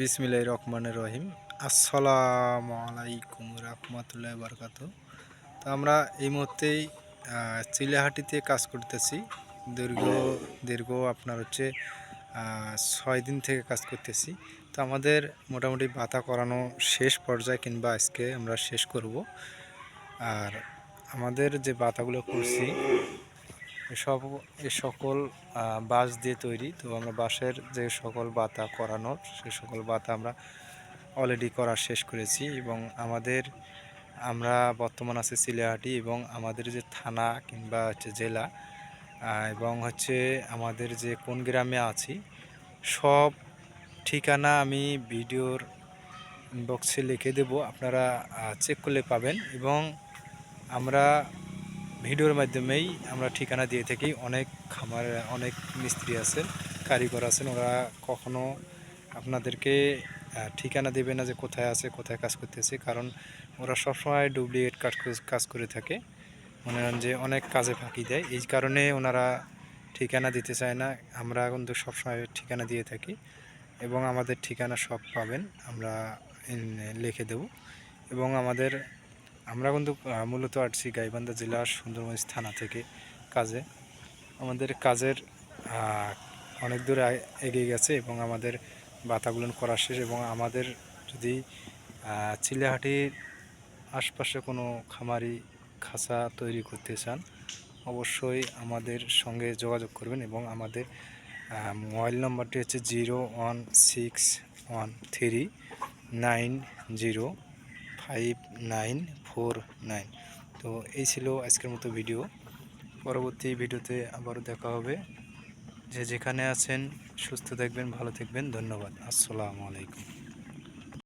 বিসমিল্লাহ রহমানের রহিম। আসসালামু আলাইকুম রহমতুল্লাহ বরকাত তো আমরা এই মুহূর্তেই চিলাহাটিতে কাজ করতেছি। দীর্ঘ দীর্ঘ আপনার হচ্ছে ছয় দিন থেকে কাজ করতেছি। তো আমাদের মোটামুটি বাতা করানো শেষ পর্যায়ে কিংবা আজকে আমরা শেষ করব। আর আমাদের যে বাতাগুলো করছি এসব, এ সকল বাঁশ দিয়ে তৈরি। তো আমরা বাঁশের যে সকল বাতা করানোর, সে সকল বাতা আমরা অলরেডি করা শেষ করেছি এবং আমাদের, আমরা বর্তমান আছে সিলেহাটি এবং আমাদের যে থানা কিংবা হচ্ছে জেলা এবং হচ্ছে আমাদের যে কোন গ্রামে আছি, সব ঠিকানা আমি ভিডিওর বক্সে লিখে দেব। আপনারা চেক করলে পাবেন এবং আমরা ভিডিওর মাধ্যমেই আমরা ঠিকানা দিয়ে থাকি অনেক খামার, অনেক মিস্ত্রি আছেন, কারিগর আছেন, ওরা কখনো আপনাদেরকে ঠিকানা দেবে না যে কোথায় আছে, কোথায় কাজ করতেছে, কারণ ওরা সবসময় ডুপ্লিকেট কাজ কাজ করে থাকে। মনে হন যে অনেক কাজে ফাঁকি দেয়, এই কারণে ওনারা ঠিকানা দিতে চায় না। আমরা কিন্তু সবসময় ঠিকানা দিয়ে থাকি এবং আমাদের ঠিকানা সব পাবেন, আমরা লিখে দেব। এবং আমাদের আমরা কিন্তু মূলত আসছি গাইবান্ধা জেলার সুন্দরগঞ্জ থানা থেকে কাজে। আমাদের কাজের অনেক দূর এগিয়ে গেছে এবং আমাদের বাতাগুলো করা শেষ এবং আমাদের যদি চিলেহাটির আশপাশে কোনো খামারি খাঁচা তৈরি করতে চান, অবশ্যই আমাদের সঙ্গে যোগাযোগ করবেন এবং আমাদের মোবাইল নম্বরটি হচ্ছে zero one six one three nine zero five nine four nine তো এই ছিল আজকের মতো ভিডিও পরবর্তী ভিডিওতে আবারও দেখা হবে। যে যেখানে আছেন, সুস্থ থাকবেন, ভালো থাকবেন। ধন্যবাদ। আসসালামু আলাইকুম।